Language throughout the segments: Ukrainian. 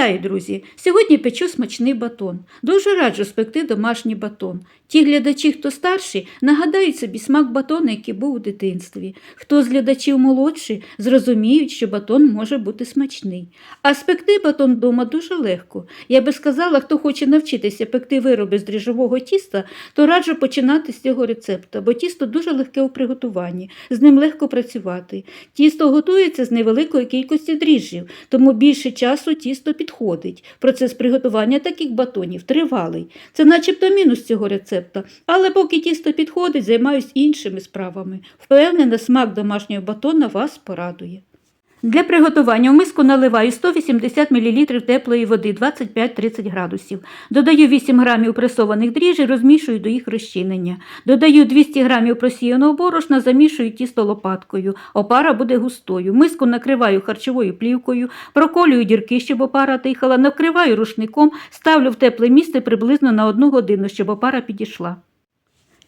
Вітаю, друзі! Сьогодні печу смачний батон. Дуже раджу спекти домашній батон. Ті глядачі, хто старші, нагадають собі смак батона, який був у дитинстві. Хто з глядачів молодші, зрозуміють, що батон може бути смачний. А спекти батон вдома дуже легко. Я би сказала, хто хоче навчитися пекти вироби з дріжджового тіста, то раджу починати з цього рецепта, бо тісто дуже легке у приготуванні, з ним легко працювати. Тісто готується з невеликої кількості дріжджів, тому більше часу тісто підходить. Процес приготування таких батонів тривалий. Це начебто мінус цього рецепта, але поки тісто підходить, займаюсь іншими справами. Впевнена, смак домашнього батона вас порадує. Для приготування в миску наливаю 180 мл теплої води 25-30 градусів. Додаю 8 грамів пресованих дріжджей, розмішую до їх розчинення. Додаю 200 грамів просіяного борошна, замішую тісто лопаткою. Опара буде густою. Миску накриваю харчовою плівкою, проколюю дірки, щоб опара тихала, накриваю рушником, ставлю в тепле місце приблизно на 1 годину, щоб опара підійшла.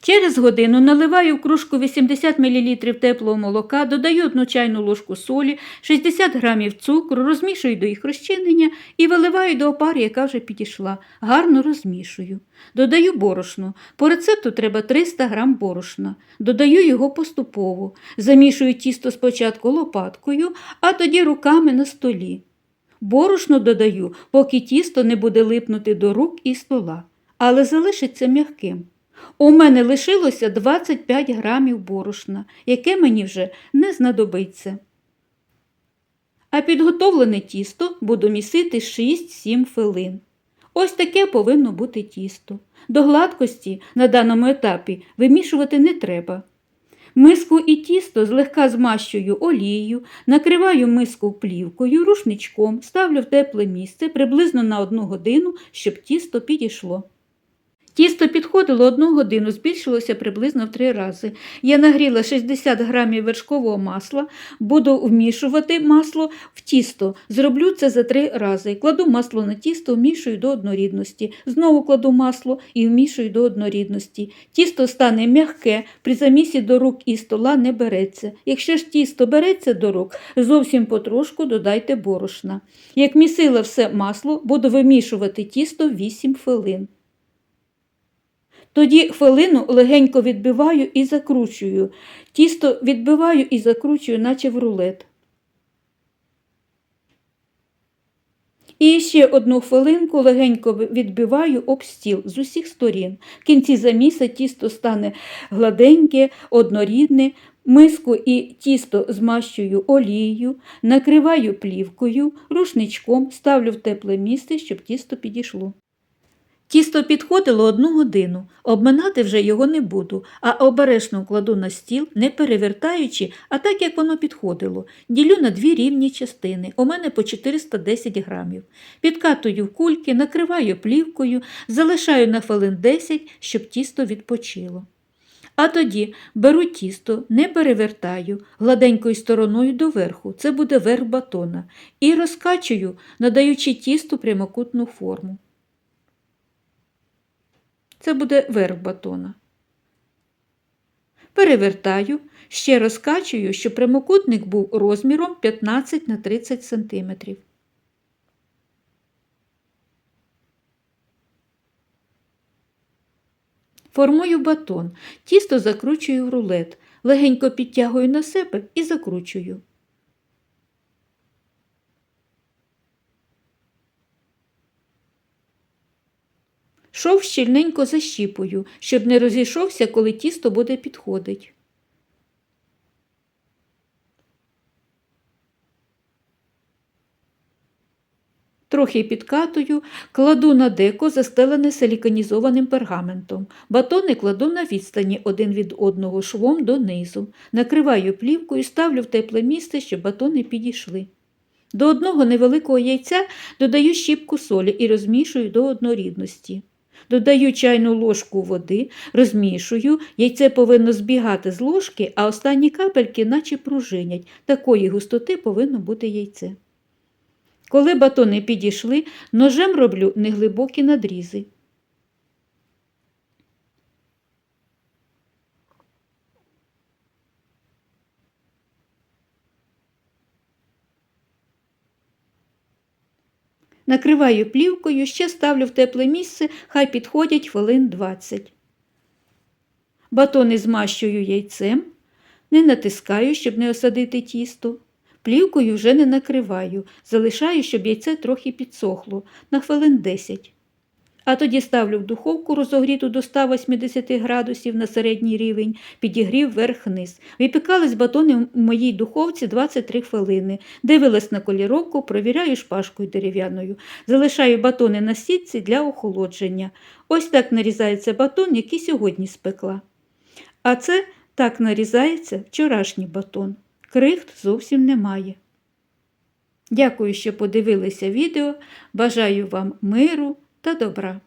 Через годину наливаю в кружку 80 мл теплого молока, додаю одну чайну ложку солі, 60 грамів цукру, розмішую до їх розчинення і виливаю до опари, яка вже підійшла. Гарно розмішую. Додаю борошно. По рецепту треба 300 грам борошна. Додаю його поступово. Замішую тісто спочатку лопаткою, а тоді руками на столі. Борошно додаю, поки тісто не буде липнути до рук і стола, але залишиться м'яким. У мене лишилося 25 грамів борошна, яке мені вже не знадобиться. А підготовлене тісто буду місити 6-7 хвилин. Ось таке повинно бути тісто. До гладкості на даному етапі вимішувати не треба. Миску і тісто злегка змащую олією, накриваю миску плівкою, рушничком, ставлю в тепле місце приблизно на 1 годину, щоб тісто підійшло. Тісто підходило одну годину, збільшилося приблизно в три рази. Я нагріла 60 грамів вершкового масла, буду вмішувати масло в тісто. Зроблю це за три рази. Кладу масло на тісто, вмішую до однорідності. Знову кладу масло і вмішую до однорідності. Тісто стане м'яке, при замісі до рук і стола не береться. Якщо ж тісто береться до рук, зовсім потрошку додайте борошна. Як місила все масло, буду вимішувати тісто 8 хвилин. Тоді хвилину легенько відбиваю і закручую. Тісто відбиваю і закручую, наче в рулет. І ще одну хвилинку легенько відбиваю об стіл з усіх сторін. В кінці заміса тісто стане гладеньке, однорідне. Миску і тісто змащую олією, накриваю плівкою, рушничком, ставлю в тепле місце, щоб тісто підійшло. Тісто підходило одну годину, обминати вже його не буду, а обережно кладу на стіл, не перевертаючи, а так як воно підходило. Ділю на дві рівні частини, у мене по 410 грамів. Підкатую в кульки, накриваю плівкою, залишаю на хвилин 10, щоб тісто відпочило. А тоді беру тісто, не перевертаю гладенькою стороною доверху, це буде верх батона, і розкачую, надаючи тісту прямокутну форму. Це буде верх батона. Перевертаю, ще розкачую, щоб прямокутник був розміром 15 на 30 см. Формую батон, тісто закручую в рулет, легенько підтягую на себе і закручую. Шов щільненько защіпую, щоб не розійшовся, коли тісто буде підходить. Трохи підкатую, кладу на деко, застелене силіконізованим пергаментом. Батони кладу на відстані один від одного швом донизу. Накриваю плівкою, ставлю в тепле місце, щоб батони підійшли. До одного невеликого яйця додаю щіпку солі і розмішую до однорідності. Додаю чайну ложку води, розмішую, яйце повинно збігати з ложки, а останні капельки наче пружинять. Такої густоти повинно бути яйце. Коли батони підійшли, ножем роблю неглибокі надрізи. Накриваю плівкою, ще ставлю в тепле місце, хай підходять хвилин 20. Батони змащую яйцем, не натискаю, щоб не осадити тісто. Плівкою вже не накриваю, залишаю, щоб яйце трохи підсохло на хвилин 10. А тоді ставлю в духовку розогріту до 180 градусів на середній рівень, підігрів верх-низ. Випікались батони у моїй духовці 23 хвилини. Дивилась на коліровку, провіряю шпажкою дерев'яною. Залишаю батони на сітці для охолодження. Ось так нарізається батон, який сьогодні спекла. А це так нарізається вчорашній батон. Крихт зовсім немає. Дякую, що подивилися відео. Бажаю вам миру та добра.